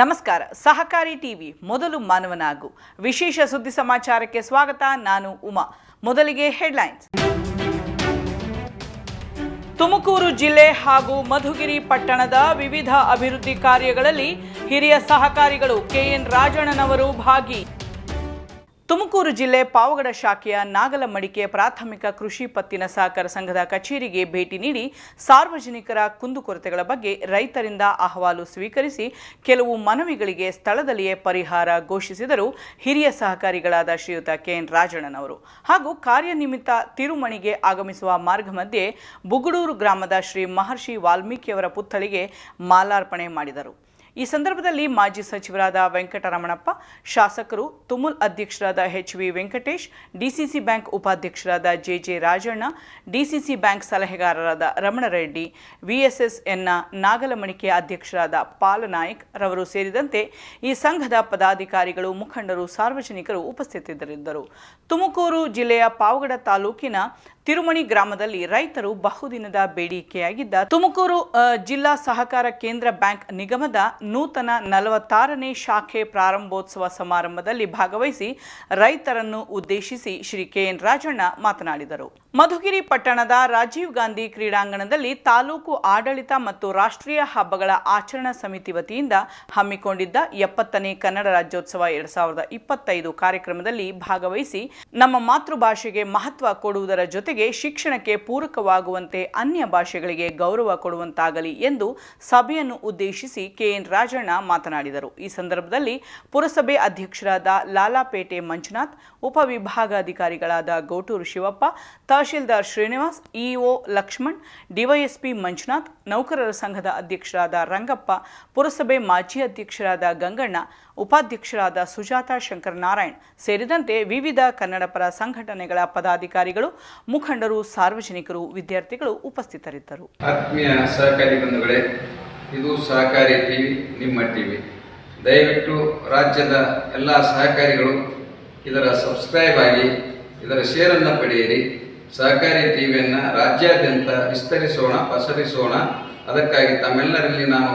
ನಮಸ್ಕಾರ. ಸಹಕಾರಿ ಟಿವಿ ಮೊದಲು ಮಾನವನಾಗು. ವಿಶೇಷ ಸುದ್ದಿ ಸಮಾಚಾರಕ್ಕೆ ಸ್ವಾಗತ. ನಾನು ಉಮಾ. ಮೊದಲಿಗೆ ಹೆಡ್ಲೈನ್ಸ್. ತುಮಕೂರು ಜಿಲ್ಲೆ ಹಾಗೂ ಮಧುಗಿರಿ ಪಟ್ಟಣದ ವಿವಿಧ ಅಭಿವೃದ್ಧಿ ಕಾರ್ಯಗಳಲ್ಲಿ ಹಿರಿಯ ಸಹಕಾರಿಗಳು ಕೆಎನ್ ರಾಜಣ್ಣನವರು ಭಾಗಿ. ತುಮಕೂರು ಜಿಲ್ಲೆ ಪಾವಗಡ ಶಾಖೆಯ ನಾಗಲಮಡಿಕೆ ಪ್ರಾಥಮಿಕ ಕೃಷಿ ಪತ್ತಿನ ಸಹಕಾರ ಸಂಘದ ಕಚೇರಿಗೆ ಭೇಟಿ ನೀಡಿ ಸಾರ್ವಜನಿಕರ ಕುಂದುಕೊರತೆಗಳ ಬಗ್ಗೆ ರೈತರಿಂದ ಅಹವಾಲು ಸ್ವೀಕರಿಸಿ ಕೆಲವು ಮನವಿಗಳಿಗೆ ಸ್ಥಳದಲ್ಲಿಯೇ ಪರಿಹಾರ ಘೋಷಿಸಿದರು. ಹಿರಿಯ ಸಹಕಾರಿಗಳಾದ ಶ್ರೀಯುತ ಕೆಎನ್ ರಾಜಣ್ಣನವರು ಹಾಗೂ ಕಾರ್ಯನಿಮಿತ್ತ ತಿರುಮಣಿಗೆ ಆಗಮಿಸುವ ಮಾರ್ಗ ಮಧ್ಯೆ ಬುಗುಡೂರು ಗ್ರಾಮದ ಶ್ರೀ ಮಹರ್ಷಿ ವಾಲ್ಮೀಕಿಯವರ ಪುತ್ಥಳಿಗೆ ಮಾಲಾರ್ಪಣೆ ಮಾಡಿದರು. ಈ ಸಂದರ್ಭದಲ್ಲಿ ಮಾಜಿ ಸಚಿವರಾದ ವೆಂಕಟರಮಣಪ್ಪ, ಶಾಸಕರು, ತುಮುಲ್ ಅಧ್ಯಕ್ಷರಾದ H V Venkatesh, DCC bank ಉಪಾಧ್ಯಕ್ಷರಾದ J J Rajanna, DCC bank ಸಲಹೆಗಾರರಾದ Ramanareddy ವಿಎಸ್ಎಸ್ಎನ್ನ ನಾಗಲಮಣಿಕೆ ಅಧ್ಯಕ್ಷರಾದ ಪಾಲನಾಯಕ್ ರವರು ಸೇರಿದಂತೆ ಈ ಸಂಘದ ಪದಾಧಿಕಾರಿಗಳು, ಮುಖಂಡರು, ಸಾರ್ವಜನಿಕರು ಉಪಸ್ಥಿತರಿದ್ದರು. ತುಮಕೂರು ಜಿಲ್ಲೆಯ ಪಾವಗಡ ತಾಲೂಕಿನ ತಿರುಮಣಿ ಗ್ರಾಮದಲ್ಲಿ ರೈತರು ಬಹುದಿನದ ಬೇಡಿಕೆಯಾಗಿದ್ದ ತುಮಕೂರು ಜಿಲ್ಲಾ ಸಹಕಾರ ಕೇಂದ್ರ ಬ್ಯಾಂಕ್ ನಿಗಮದ ನೂತನ ನಲವತ್ತಾರನೇ ಶಾಖೆ ಪ್ರಾರಂಭೋತ್ಸವ ಸಮಾರಂಭದಲ್ಲಿ ಭಾಗವಹಿಸಿ ರೈತರನ್ನು ಉದ್ದೇಶಿಸಿ ಶ್ರೀ ಕೆಎನ್ ರಾಜಣ್ಣ ಮಾತನಾಡಿದರು. ಮಧುಗಿರಿ ಪಟ್ಟಣದ ರಾಜೀವ್ ಗಾಂಧಿ ಕ್ರೀಡಾಂಗಣದಲ್ಲಿ ತಾಲೂಕು ಆಡಳಿತ ಮತ್ತು ರಾಷ್ಟ್ರೀಯ ಹಬ್ಬಗಳ ಆಚರಣಾ ಸಮಿತಿ ವತಿಯಿಂದ ಹಮ್ಮಿಕೊಂಡಿದ್ದ ಎಪ್ಪತ್ತನೇ ಕನ್ನಡ ರಾಜ್ಯೋತ್ಸವ ಎರಡ್ ಸಾವಿರದ ಇಪ್ಪತ್ತೈದು ಕಾರ್ಯಕ್ರಮದಲ್ಲಿ ಭಾಗವಹಿಸಿ ನಮ್ಮ ಮಾತೃಭಾಷೆಗೆ ಮಹತ್ವ ಕೊಡುವುದರ ಜೊತೆಗೆ ಶಿಕ್ಷಣಕ್ಕೆ ಪೂರಕವಾಗುವಂತೆ ಅನ್ಯ ಭಾಷೆಗಳಿಗೆ ಗೌರವ ಕೊಡುವಂತಾಗಲಿ ಎಂದು ಸಭೆಯನ್ನು ಉದ್ದೇಶಿಸಿ ಕೆಎನ್ ರಾಜಣ್ಣ ಮಾತನಾಡಿದರು. ಈ ಸಂದರ್ಭದಲ್ಲಿ ಪುರಸಭೆ ಅಧ್ಯಕ್ಷರಾದ ಲಾಲಾಪೇಟೆ ಮಂಜುನಾಥ್, ಉಪವಿಭಾಗಾಧಿಕಾರಿಗಳಾದ ಗೋಟೂರು ಶಿವಪ್ಪ, ತಹಶೀಲ್ದಾರ್ ಶ್ರೀನಿವಾಸ್, ಇಒ ಲಕ್ಷ್ಮಣ್, ಡಿವೈಎಸ್ಪಿ ಮಂಜುನಾಥ್, ನೌಕರರ ಸಂಘದ ಅಧ್ಯಕ್ಷರಾದ ರಂಗಪ್ಪ, ಪುರಸಭೆ ಮಾಜಿ ಅಧ್ಯಕ್ಷರಾದ ಗಂಗಣ್ಣ, ಉಪಾಧ್ಯಕ್ಷರಾದ ಸುಜಾತ ಶಂಕರ್ ನಾರಾಯಣ್ ಸೇರಿದಂತೆ ವಿವಿಧ ಕನ್ನಡಪರ ಸಂಘಟನೆಗಳ ಪದಾಧಿಕಾರಿಗಳು ಮುಖಂಡರು, ಸಾರ್ವಜನಿಕರು, ವಿದ್ಯಾರ್ಥಿಗಳು ಉಪಸ್ಥಿತರಿದ್ದರು. ಆತ್ಮೀಯ ಸಹಕಾರಿ ಬಂಧುಗಳೇ, ಇದು ಸಹಕಾರಿ ಟಿವಿ, ನಿಮ್ಮ ಟಿವಿ. ದಯವಿಟ್ಟು ರಾಜ್ಯದ ಎಲ್ಲ ಸಹಕಾರಿಗಳು ಇದರ ಸಬ್ಸ್ಕ್ರೈಬ್ ಆಗಿ, ಇದರ ಶೇರನ್ನು ಪಡೆಯಿರಿ. ಸಹಕಾರಿ ಟಿವಿಯನ್ನು ರಾಜ್ಯಾದ್ಯಂತ ವಿಸ್ತರಿಸೋಣ, ಪಸರಿಸೋಣ. ಅದಕ್ಕಾಗಿ ತಮ್ಮೆಲ್ಲರಲ್ಲಿ ನಾನು